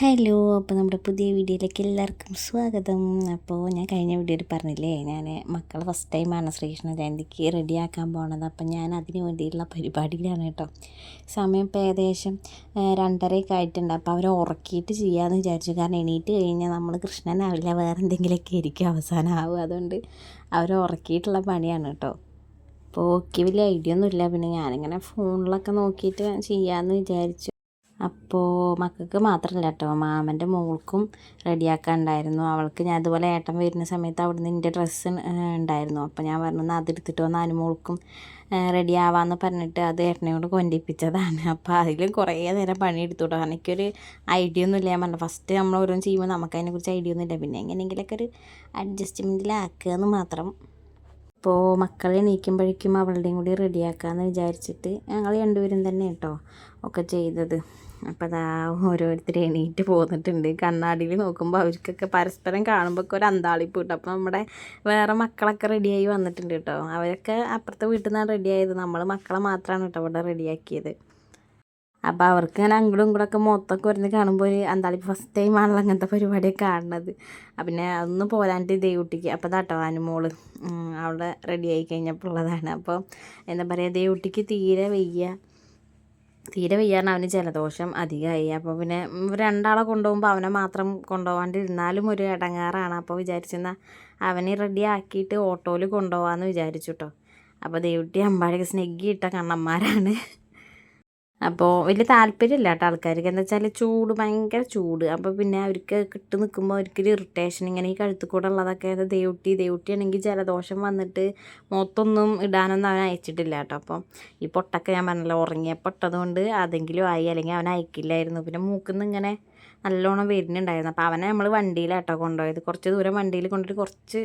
Hello അപ്പോൾ നമ്മുടെ പുതിയ വീഡിയോയിലേക്ക് എല്ലാവർക്കും സ്വാഗതം. അപ്പോൾ ഞാൻ കഴിഞ്ഞ വീഡിയോയിൽ പറഞ്ഞില്ലേ ഞാൻ മക്കളെ ഫസ്റ്റ് ടൈമാണ് ശ്രീകൃഷ്ണ ജയന്തിക്ക് റെഡിയാക്കാൻ പോണത്. അപ്പം ഞാൻ അതിന് വേണ്ടിയിട്ടുള്ള പരിപാടിയിലാണ് കേട്ടോ. സമയം ഇപ്പോൾ ഏകദേശം രണ്ടരയൊക്കെ ആയിട്ടുണ്ട്. അപ്പോൾ അവരെ ഉറക്കിയിട്ട് ചെയ്യാമെന്ന് വിചാരിച്ചു. കാരണം എണീറ്റ് കഴിഞ്ഞാൽ നമ്മൾ കൃഷ്ണനാവില്ല വേറെ എന്തെങ്കിലുമൊക്കെ ആയിരിക്കും അവസാനം ആവും അതുകൊണ്ട് അവരെ ഉറക്കിയിട്ടുള്ള പണിയാണ് കേട്ടോ. അപ്പോൾ ഓക്കെ വലിയ ഐഡിയ ഒന്നുമില്ല. പിന്നെ ഞാനിങ്ങനെ ഫോണിലൊക്കെ നോക്കിയിട്ട് ചെയ്യാമെന്ന് വിചാരിച്ചു. അപ്പോൾ മക്കൾക്ക് മാത്രമല്ല കേട്ടോ മാമന്റെ മോൾക്കും റെഡിയാക്കാനുണ്ടായിരുന്നു അവൾക്ക് ഞാൻ അതുപോലെ ഏട്ടൻ വരുന്ന സമയത്ത് അവിടുന്ന് എന്റെ ഡ്രസ്സ് ഉണ്ടായിരുന്നു. അപ്പോൾ ഞാൻ പറഞ്ഞു "എന്നാ അതെടുത്തിട്ട് വന്ന് അനുമോൾക്കും റെഡി ആവാമെന്ന് പറഞ്ഞിട്ട് അത് ഏട്ടനെ കൊണ്ട് കൊണ്ടിപ്പിച്ചതാണ്. അപ്പോൾ അതിലും കുറേ നേരം പണിയെടുത്തു കേട്ടോ കാരണം എനിക്കൊരു ഐഡിയ ഒന്നുമില്ല ഞാൻ പറഞ്ഞു ഫസ്റ്റ് നമ്മൾ ഓരോന്ന് ചെയ്യുമ്പോൾ നമുക്ക് അതിനെക്കുറിച്ച് ഐഡിയ ഒന്നുമില്ല പിന്നെ എങ്ങനെയെങ്കിലൊക്കെ ഒരു അഡ്ജസ്റ്റ്മെന്റിലാക്കുക എന്ന് മാത്രം അപ്പോൾ മക്കളെ എണീക്കുമ്പോഴേക്കും അവളുടെയും കൂടി റെഡിയാക്കാമെന്ന് വിചാരിച്ചിട്ട് ഞങ്ങൾ രണ്ടുപേരും തന്നെ കേട്ടോ ഒക്കെ ചെയ്തത്. അപ്പോൾ അതാ ഓരോരുത്തർ എണീറ്റ് പോന്നിട്ടുണ്ട്. കണ്ണാടിയിൽ നോക്കുമ്പോൾ അവർക്കൊക്കെ പരസ്പരം കാണുമ്പോൾ ഒക്കെ ഒരു അന്താളിപ്പ് കിട്ടും. അപ്പോൾ നമ്മുടെ വേറെ മക്കളൊക്കെ റെഡിയായി വന്നിട്ടുണ്ട് കേട്ടോ. അവരൊക്കെ അപ്പുറത്തെ വീട്ടിൽ നിന്നാണ് റെഡിയായത്. നമ്മൾ മക്കളെ മാത്രമാണ് കേട്ടോ ഇവിടെ റെഡിയാക്കിയത്. അപ്പോൾ അവർക്ക് ഇങ്ങനെ അങ്ങോട്ടും ഇങ്ങോട്ടൊക്കെ മൊത്തമൊക്കെ വരുന്നത് കാണുമ്പോൾ ഒരു ഫസ്റ്റ് ഫസ്റ്റ് ആണല്ലോ അങ്ങനത്തെ പരിപാടിയൊക്കെ കാണുന്നത്. പിന്നെ അതൊന്ന് പോരാണ്ട് ദേവുട്ടിക്ക് അപ്പോൾ തട്ടവാനും മോൾ. അവിടെ റെഡി ആയി കഴിഞ്ഞപ്പോൾ ഉള്ളതാണ്. അപ്പോൾ എന്താ പറയുക ദേവുട്ടിക്ക് തീരെ വയ്യ. തീരെ വയ്യാണ് അവന് ജലദോഷം അധികമായി അപ്പോൾ പിന്നെ രണ്ടാളെ കൊണ്ടുപോകുമ്പോൾ അവനെ മാത്രം കൊണ്ടുപോകാണ്ടിരുന്നാലും ഒരു ഇടങ്ങാറാണ് അപ്പോൾ വിചാരിച്ചെന്നാ അവനെ റെഡി ആക്കിയിട്ട് ഓട്ടോയിൽ കൊണ്ടുപോകാമെന്ന് വിചാരിച്ചു കേട്ടോ അപ്പോൾ ദേവുട്ടി അമ്പാടിക്ക് സ്നെഗ്ഗി കണ്ണന്മാരാണ്. അപ്പോൾ വലിയ താല്പര്യമില്ല കേട്ടോ ആൾക്കാർക്ക്. എന്താ വെച്ചാൽ ചൂട് ഭയങ്കര ചൂട്. അപ്പോൾ പിന്നെ അവർക്ക് കിട്ടി നിൽക്കുമ്പോൾ അവർക്കൊരു ഇറിറ്റേഷൻ ഇങ്ങനെ ഈ കഴുത്തു കൂടെ ഉള്ളതൊക്കെ ദേവുട്ടി ദേവുട്ടി ആണെങ്കിൽ ജലദോഷം വന്നിട്ട് മൊത്തൊന്നും ഇടാനൊന്നും അവൻ അയച്ചിട്ടില്ല കേട്ടോ അപ്പം ഈ പൊട്ടൊക്കെ ഞാൻ പറഞ്ഞല്ലോ ഉറങ്ങിയപ്പോൾ ഇട്ടതുകൊണ്ട് അതെങ്കിലും ആയി അല്ലെങ്കിൽ അവൻ അയക്കില്ലായിരുന്നു. പിന്നെ മൂക്കുന്ന് ഇങ്ങനെ നല്ലോണം വരുന്നുണ്ടായിരുന്നു. അപ്പോൾ അവനെ നമ്മൾ വണ്ടിയിലാട്ടോ കൊണ്ടുപോയത്. കുറച്ച് ദൂരം വണ്ടിയിൽ കൊണ്ടുപോയിട്ട് കുറച്ച്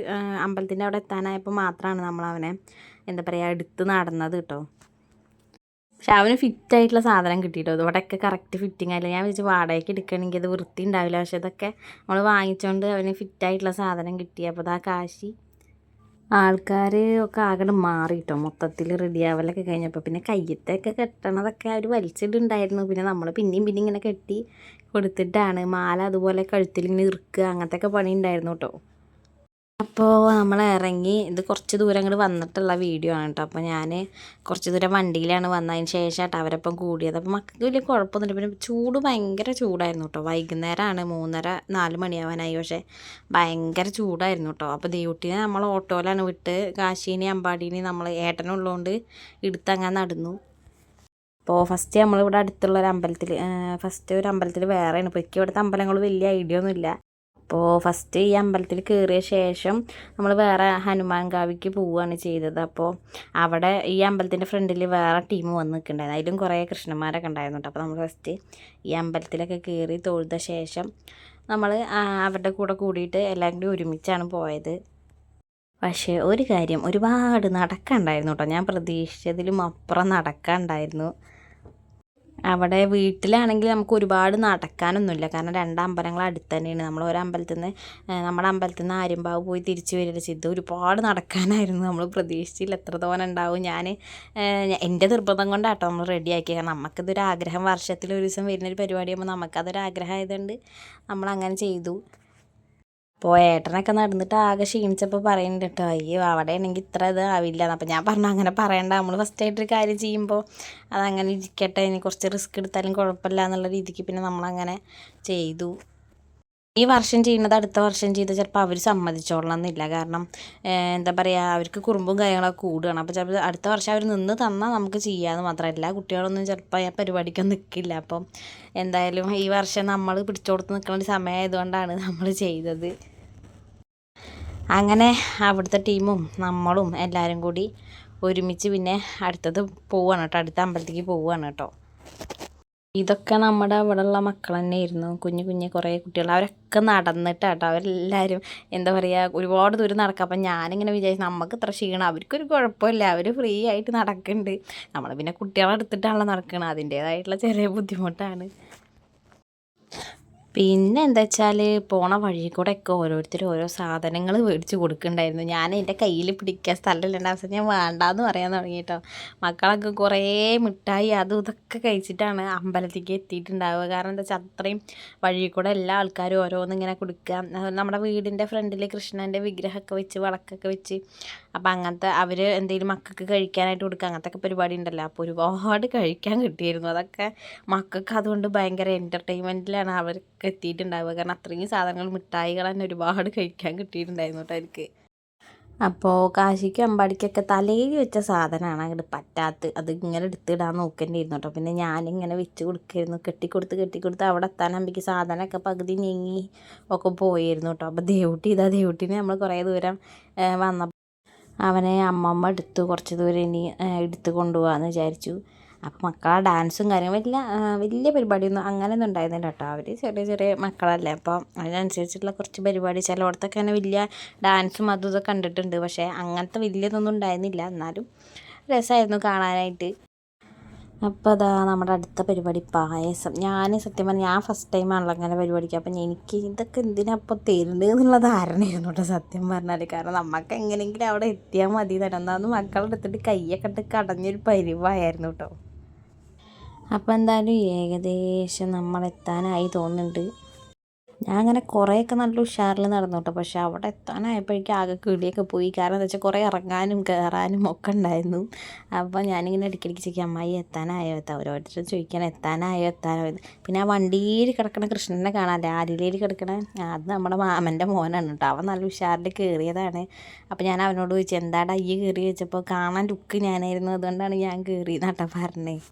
അമ്പലത്തിന്റെ അവിടെ എത്താനായപ്പോൾ മാത്രമാണ് നമ്മൾ അവനെ എന്താ പറയുക എടുത്ത് നടന്നത് കേട്ടോ പക്ഷെ അവന് ഫിറ്റ് ആയിട്ടുള്ള സാധനം കിട്ടിയിട്ടോ? ഇവിടെയൊക്കെ കറക്റ്റ് ഫിറ്റിംഗ് ആയില്ല? ഞാൻ വിചാരിച്ചു വാടകയ്ക്ക് എടുക്കണമെങ്കിൽ അത് വൃത്തി ഉണ്ടാവില്ല. പക്ഷെ ഇതൊക്കെ നമ്മൾ വാങ്ങിച്ചുകൊണ്ട് അവന് ഫിറ്റ് ആയിട്ടുള്ള സാധനം കിട്ടി. അപ്പോൾ ആ കാശി. ആൾക്കാർ ഒക്കെ ആകെ മാറി കേട്ടോ മൊത്തത്തിൽ റെഡി ആവലൊക്കെ കഴിഞ്ഞപ്പോൾ പിന്നെ കയ്യത്തൊക്കെ കെട്ടണതൊക്കെ അവർ വലിച്ചിട്ടുണ്ടായിരുന്നു പിന്നെ നമ്മൾ പിന്നെയും പിന്നെ ഇങ്ങനെ കെട്ടി കൊടുത്തിട്ടാണ്. മാല അതുപോലെ കഴുത്തിൽ ഇങ്ങനെ ഇറുക്കുക. അങ്ങനത്തെ ഒക്കെ പണി ഉണ്ടായിരുന്നു കേട്ടോ. അപ്പോൾ നമ്മൾ ഇറങ്ങി ഇത് കുറച്ച് ദൂരം അങ്ങോട്ട് വന്നിട്ടുള്ള വീഡിയോ ആണ് കേട്ടോ അപ്പോൾ ഞാൻ കുറച്ച് ദൂരം വണ്ടിയിലാണ് വന്നതിന് ശേഷമായിട്ട് അവരപ്പം കൂടിയത്. അപ്പോൾ മക്കൾക്ക് വലിയ കുഴപ്പമൊന്നുമില്ല. പിന്നെ ചൂട് ഭയങ്കര ചൂടായിരുന്നു കേട്ടോ വൈകുന്നേരമാണ് മൂന്നര നാല് മണിയാവാനായി. പക്ഷേ ഭയങ്കര ചൂടായിരുന്നു കേട്ടോ അപ്പോൾ ദേവുട്ടിനെ നമ്മൾ ഓട്ടോയിലാണ് വിട്ട് കാശീനെ അമ്പാടീനെ നമ്മൾ ഏട്ടനുള്ളതുകൊണ്ട് എടുത്തങ്ങനെ നടന്നു. അപ്പോൾ ഫസ്റ്റ് നമ്മളിവിടെ അടുത്തുള്ള ഒരു അമ്പലത്തിൽ ഫസ്റ്റ് ഒരു അമ്പലത്തിൽ വേറെയാണ്. ഇപ്പോൾ എനിക്ക് ഇവിടുത്തെ അമ്പലങ്ങൾ വലിയ ഐഡിയ ഒന്നുമില്ല. അപ്പോൾ ഫസ്റ്റ് ഈ അമ്പലത്തിൽ കയറിയ ശേഷം നമ്മൾ വേറെ ഹനുമാൻ കാവിക്ക് പോവുകയാണ് ചെയ്തത്. അപ്പോൾ അവിടെ ഈ അമ്പലത്തിന്റെ ഫ്രണ്ടിൽ വേറെ ടീം വന്ന് നിൽക്കുന്നുണ്ടായിരുന്നു. അതിലും കുറേ കൃഷ്ണന്മാരൊക്കെ ഉണ്ടായിരുന്നു അപ്പോൾ നമ്മൾ ഫസ്റ്റ് ഈ അമ്പലത്തിലൊക്കെ കയറി തൊഴുത ശേഷം നമ്മൾ അവരുടെ കൂടെ കൂടിയിട്ട് എല്ലാം കൂടി ഒരുമിച്ചാണ് പോയത്. പക്ഷേ ഒരു കാര്യം ഒരുപാട് നടക്കാണ്ടായിരുന്നു കേട്ടോ ഞാൻ പ്രതീക്ഷിച്ചതിലും അപ്പുറം നടക്കാനുണ്ടായിരുന്നു അവിടെ വീട്ടിലാണെങ്കിൽ നമുക്ക് ഒരുപാട് നടക്കാനൊന്നുമില്ല. കാരണം രണ്ട് അമ്പലങ്ങൾ അടുത്ത് തന്നെയാണ് നമ്മൾ ഒരമ്പലത്തിൽ നിന്ന് നമ്മുടെ അമ്പലത്തിൽ നിന്ന് ആര്യമ്പാവ് പോയി തിരിച്ചു വരിക ചെയ്ത്. ഒരുപാട് നടക്കാനായിരുന്നു. നമ്മൾ പ്രതീക്ഷിച്ചില്ല. എത്ര തോനെ ഉണ്ടാവും ഞാൻ എന്റെ നിർബന്ധം കൊണ്ടാട്ടോ നമ്മൾ റെഡിയാക്കിയത്. കാരണം നമുക്കിതൊരു ആഗ്രഹം വർഷത്തിൽ ഒരു ദിവസം വരുന്നൊരു പരിപാടിയാകുമ്പോൾ നമുക്കതൊരു ആഗ്രഹം ആയതുകൊണ്ട് നമ്മളങ്ങനെ ചെയ്തു. അപ്പോൾ ഏട്ടനൊക്കെ നടന്നിട്ട് ആകെ ക്ഷീണിച്ചപ്പോൾ പറയുന്നുണ്ട് കേട്ടോ അയ്യോ അവിടെ ആണെങ്കിൽ ഇത്ര ഇത് ആവില്ല അപ്പം ഞാൻ പറഞ്ഞു അങ്ങനെ പറയണ്ട. നമ്മൾ ഫസ്റ്റ് ആയിട്ടൊരു കാര്യം ചെയ്യുമ്പോൾ അതങ്ങനെ ഇരിക്കട്ടെ. ഇനി കുറച്ച് റിസ്ക് എടുത്താലും കുഴപ്പമില്ല എന്നുള്ള രീതിക്ക് പിന്നെ നമ്മളങ്ങനെ ചെയ്തു. ഈ വർഷം ചെയ്യുന്നത് അടുത്ത വർഷം ചെയ്ത് ചിലപ്പോൾ അവർ സമ്മതിച്ചോളണം എന്നില്ല. കാരണം എന്താ പറയുക അവർക്ക് കുറുമ്പും കാര്യങ്ങളൊക്കെ കൂടുകയാണ് അപ്പോൾ ചിലപ്പോൾ അടുത്ത വർഷം അവർ നിന്ന് തന്നാൽ നമുക്ക് ചെയ്യാമെന്ന് മാത്രമല്ല കുട്ടികളൊന്നും ചിലപ്പോൾ ആ പരിപാടിക്കൊന്നും നിൽക്കില്ല അപ്പം എന്തായാലും ഈ വർഷം നമ്മൾ പിടിച്ചോടുത്ത് നിൽക്കുന്ന ഒരു സമയമായതുകൊണ്ടാണ് നമ്മൾ ചെയ്തത്. അങ്ങനെ അവിടുത്തെ ടീമും നമ്മളും എല്ലാവരും കൂടി ഒരുമിച്ച് പിന്നെ അടുത്തത് പോവുകയാണ് കേട്ടോ. അടുത്ത അമ്പലത്തേക്ക് പോവുകയാണ് കേട്ടോ. ഇതൊക്കെ നമ്മുടെ അവിടെയുള്ള മക്കൾ തന്നെയായിരുന്നു. കുഞ്ഞു കുഞ്ഞു കുറേ കുട്ടികൾ. അവരൊക്കെ നടന്നിട്ടാട്ടോ അവരെല്ലാവരും എന്താ പറയുക ഒരുപാട് ദൂരം നടക്കുക അപ്പം ഞാനിങ്ങനെ വിചാരിച്ചു നമുക്ക് ഇത്ര ക്ഷീണം. അവർക്കൊരു കുഴപ്പമില്ല. അവർ ഫ്രീ ആയിട്ട് നടക്കുന്നുണ്ട് നമ്മൾ പിന്നെ കുട്ടികളെ എടുത്തിട്ടാണല്ലോ നടക്കുന്നത് അതിന്റേതായിട്ടുള്ള ചെറിയ ബുദ്ധിമുട്ടാണ്. പിന്നെ എന്താ വെച്ചാൽ പോണ വഴി കൂടെ ഒക്കെ ഓരോരുത്തർ ഓരോ സാധനങ്ങൾ മേടിച്ച് കൊടുക്കുന്നുണ്ടായിരുന്നു ഞാൻ എന്റെ കയ്യിൽ പിടിക്കാൻ സ്ഥലമില്ല അവസ്ഥ ഞാൻ വേണ്ടാന്ന് പറയാൻ തുടങ്ങി കേട്ടോ മക്കളൊക്കെ കുറേ മിഠായി അതും ഇതൊക്കെ കഴിച്ചിട്ടാണ് അമ്പലത്തിലേക്ക് എത്തിയിട്ടുണ്ടാവുക. കാരണം എന്താ വെച്ചാൽ അത്രയും വഴി കൂടെ എല്ലാ ആൾക്കാരും ഓരോന്ന് ഇങ്ങനെ കൊടുക്കുക നമ്മുടെ വീടിന്റെ ഫ്രണ്ടിൽ കൃഷ്ണന്റെ വിഗ്രഹമൊക്കെ വെച്ച് വിളക്കൊക്കെ വെച്ച്. അപ്പോൾ അങ്ങനത്തെ അവർ എന്തെങ്കിലും മക്കൾക്ക് കഴിക്കാനായിട്ട് കൊടുക്കുക. അങ്ങനത്തെ ഒക്കെ പരിപാടി ഉണ്ടല്ലോ. അപ്പോൾ ഒരുപാട് കഴിക്കാൻ കിട്ടിയിരുന്നു. അതൊക്കെ മക്കൾക്ക് അതുകൊണ്ട് ഭയങ്കര എന്റർടൈൻമെന്റിലാണ് അവർക്ക് എത്തിയിട്ടുണ്ടാവുക. കാരണം അത്രയും സാധനങ്ങൾ മിഠായികൾ തന്നെ ഒരുപാട് കഴിക്കാൻ കിട്ടിയിട്ടുണ്ടായിരുന്നു കേട്ടോ എനിക്ക്. അപ്പോൾ കാശിക്കും അമ്പാടിക്കൊക്കെ തലയിൽ വെച്ച സാധനമാണ് അങ്ങോട്ട് പറ്റാത്ത. അത് ഇങ്ങനെ എടുത്തിടാൻ നോക്കേണ്ടിയിരുന്നു കേട്ടോ. പിന്നെ ഞാനിങ്ങനെ വെച്ച് കൊടുക്കായിരുന്നു. കെട്ടിക്കൊടുത്ത് കെട്ടിക്കൊടുത്ത് അവിടെ അമ്പിക്ക് സാധനമൊക്കെ പകുതി നീങ്ങി ഒക്കെ പോയിരുന്നു കേട്ടോ. അപ്പോൾ ദേവുട്ടി ഇതാ ദേവുട്ടിനെ നമ്മൾ കുറേ ദൂരം വന്നപ്പോൾ അവനെ അമ്മമ്മ എടുത്തു. കുറച്ച് ദൂരം ഇനി എടുത്ത് കൊണ്ടുപോകാമെന്ന് വിചാരിച്ചു. അപ്പോൾ മക്കളെ ഡാൻസും കാര്യങ്ങളും വലിയ വലിയ പരിപാടിയൊന്നും അങ്ങനെയൊന്നും ഉണ്ടായിരുന്നില്ല കേട്ടോ അവർ ചെറിയ ചെറിയ മക്കളല്ലേ അപ്പോൾ അതിനനുസരിച്ചിട്ടുള്ള കുറച്ച് പരിപാടി. ചിലയിടത്തൊക്കെ തന്നെ വലിയ ഡാൻസും അതും ഇതൊക്കെ കണ്ടിട്ടുണ്ട്. പക്ഷേ അങ്ങനത്തെ വലിയതൊന്നും ഉണ്ടായിരുന്നില്ല. എന്നാലും രസമായിരുന്നു കാണാനായിട്ട്. അപ്പോൾ അതാ നമ്മുടെ അടുത്ത പരിപാടി പായസം. ഞാൻ സത്യം പറഞ്ഞാൽ ഞാൻ ഫസ്റ്റ് ടൈമാണല്ലോ അങ്ങനെ പരിപാടിക്ക്. അപ്പം എനിക്ക് ഇതൊക്കെ എന്തിനാ അപ്പോൾ തരുന്നത് എന്നുള്ള ധാരണയായിരുന്നു കേട്ടോ സത്യം പറഞ്ഞാൽ കാരണം നമുക്ക് എങ്ങനെയെങ്കിലും അവിടെ എത്തിയാൽ മതി. തരണം എന്നാന്ന് മക്കളെടുത്തിട്ട് കയ്യൊക്കെ ഇട്ട് കടഞ്ഞൊരു പരിവായിരുന്നു കേട്ടോ അപ്പോൾ എന്തായാലും ഏകദേശം നമ്മളെത്താനായി തോന്നുന്നുണ്ട്. ഞാൻ അങ്ങനെ കുറേയൊക്കെ നല്ല ഉഷാറിൽ നടന്നു കേട്ടോ പക്ഷെ അവിടെ എത്താനായപ്പോഴേക്കും ആകെ കിളിയൊക്കെ പോയി. കാരണം എന്താ വെച്ചാൽ കുറേ ഇറങ്ങാനും കയറാനും ഒക്കെ ഉണ്ടായിരുന്നു. അപ്പോൾ ഞാനിങ്ങനെ ഇടയ്ക്കിടയ്ക്ക് ചോദിക്കും അമ്മായി എത്താനായോ? എത്താൻ ഓരോരുത്തരും ചോദിക്കാൻ എത്താനായോ? എത്താനോ എന്ന്. പിന്നെ ആ വണ്ടിയിൽ കിടക്കണ കൃഷ്ണനെ കാണാമല്ലേ ആരിലേൽ കിടക്കണ അത് നമ്മുടെ മാമന്റെ മോനാണ് കേട്ടോ. അവൻ നല്ല ഉഷാറിൽ കയറിയതാണ് അപ്പോൾ ഞാൻ അവനോട് ചോദിച്ചു എന്താടാ ഈ കയറി വെച്ചപ്പോൾ കാണാൻ ലുക്ക് ഞാനായിരുന്നു. അതുകൊണ്ടാണ് ഞാൻ കയറിയെന്നാട്ടോ പറഞ്ഞത്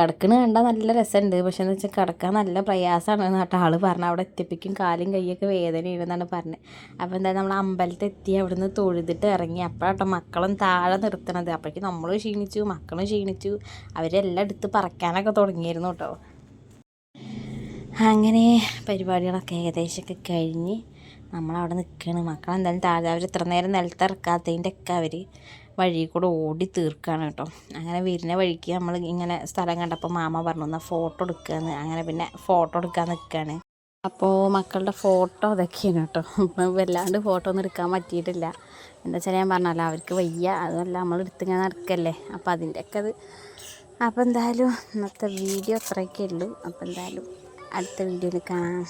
കിടക്കണ കണ്ടാൽ നല്ല രസമുണ്ട് പക്ഷെ എന്ന് വെച്ചാൽ കിടക്കാൻ നല്ല പ്രയാസമാണ് എന്നിട്ട് ആൾ പറഞ്ഞു അവിടെ എത്തിപ്പിക്കും. കാലും കൈയൊക്കെ വേദനയുണ്ടെന്നാണ് പറഞ്ഞത് അപ്പോൾ എന്താ നമ്മൾ അമ്പലത്തിൽ എത്തി അവിടെ നിന്ന് തൊഴുതിട്ട് ഇറങ്ങി. അപ്പോഴാട്ടോ മക്കളും താഴെ നിർത്തണത്. അപ്പോഴേക്കും നമ്മളും ക്ഷീണിച്ചു മക്കളും ക്ഷീണിച്ചു. അവരെല്ലാം എടുത്ത് പറക്കാനൊക്കെ തുടങ്ങിയിരുന്നു കേട്ടോ. അങ്ങനെ പരിപാടികളൊക്കെ ഏകദേശമൊക്കെ കഴിഞ്ഞ് നമ്മളവിടെ നിൽക്കുകയാണ് മക്കളെന്തായാലും താഴെ അവർ ഇത്ര നേരം നിലത്തിറക്കാത്തതിന്റെ ഒക്കെ അവർ വഴി കൂടെ ഓടി തീർക്കുകയാണ് കേട്ടോ. അങ്ങനെ വരുന്ന വഴിക്ക് നമ്മൾ ഇങ്ങനെ സ്ഥലം കണ്ടപ്പോൾ മാമ പറഞ്ഞു എന്നാൽ ഫോട്ടോ എടുക്കുകയെന്ന് അങ്ങനെ പിന്നെ ഫോട്ടോ എടുക്കാൻ നിൽക്കുകയാണ് അപ്പോൾ മക്കളുടെ ഫോട്ടോ അതൊക്കെയാണ് കേട്ടോ. വല്ലാണ്ട് ഫോട്ടോ ഒന്നും എടുക്കാൻ പറ്റിയിട്ടില്ല. എന്താ വെച്ചാൽ ഞാൻ പറഞ്ഞല്ലോ അവർക്ക് വയ്യ. അതല്ല നമ്മൾ എടുത്തിങ്ങനെ നടക്കല്ലേ. അപ്പോൾ അതിന്റെയൊക്കെ അത്. അപ്പോൾ എന്തായാലും ഇന്നത്തെ വീഡിയോ അത്രയൊക്കെ ഉള്ളൂ. അപ്പോൾ എന്തായാലും അടുത്ത വീഡിയോയിൽ കാണാം.